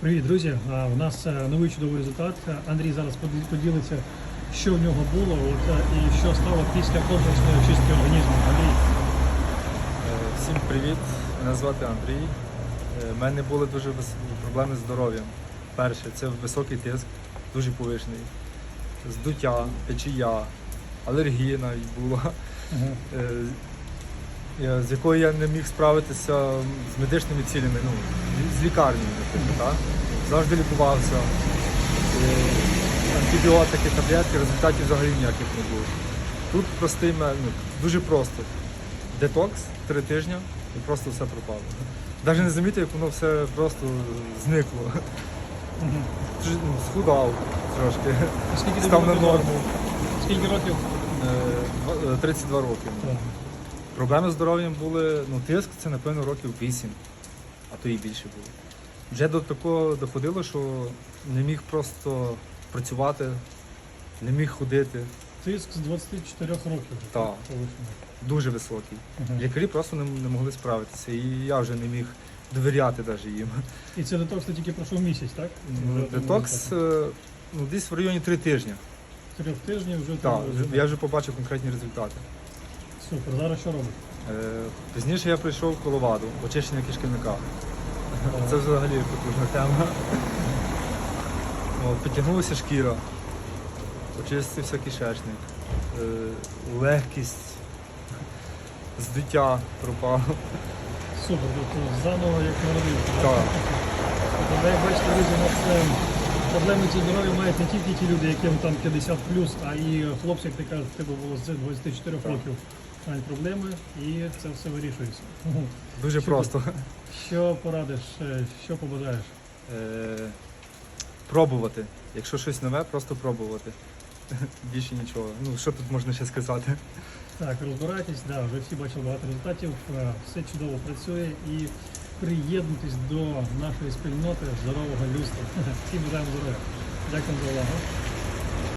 Привіт, друзі! У нас е, новий чудовий результат. Е, Андрій зараз поділиться, що в нього було от, е, і що стало після комплексної чистки організму. Андрій, Всім привіт! Мене звати Андрій. У мене були дуже проблеми з здоров'ям. Перше, це високий тиск, дуже повишений, здуття, печія, алергія навіть була, я- з якою я не міг справитися з медичними цілями, ну, з лікарні, наприклад, так? завжди лікувався. Е, Антибіотики, таблетки, результатів взагалі ніяких не було. Тут простий ну, дуже просто детокс три тижні і просто все пропало. Навіть не замітив, як воно все просто зникло. Ну, Схудав трошки, скільки став на норму. Скільки років? Е, два- е, 32 роки. Проблеми з здоров'ям були, ну тиск це напевно років 8, а то і більше було. Вже до такого доходило, що не міг просто працювати, не міг ходити. Тиск з 24 років. Так. Дуже високий. Мгм. Лікарі просто не, не могли справитися, і я вже не міг довіряти навіть їм. І це детокс ти тільки пройшов місяць, так? Ну, Детокс е, ну, десь в районі три тижні. Трьох тижнів вже Так, я вже побачив конкретні результати. Супер. Зараз що робиш? Е, Пізніше я прийшов в коловаду, очищення кишківника. Це взагалі потужна тема. От, Підтягнулася шкіра, очистився кишечник, е, легкість, здуття пропало. Супер, тобто заново як народився. Так. Як бачите, друзі, у нас е, проблеми зі здоров'ям мають не тільки ті люди, яким там 50 а і хлопці, як ти кажеш, тебе було з 24 Так. років мають проблеми, і це все вирішується. Дуже Супер. просто. Що порадиш, е, що побажаєш? Е, пробувати. Якщо щось нове, просто пробувати. Більше нічого. Ну, що тут можна ще сказати? Так, розбирайтесь, да, вже всі бачили багато результатів, е, все чудово працює і приєднуйтесь до нашої спільноти здорового людства. Всім бажаємо здоров'я. Дякую за увагу.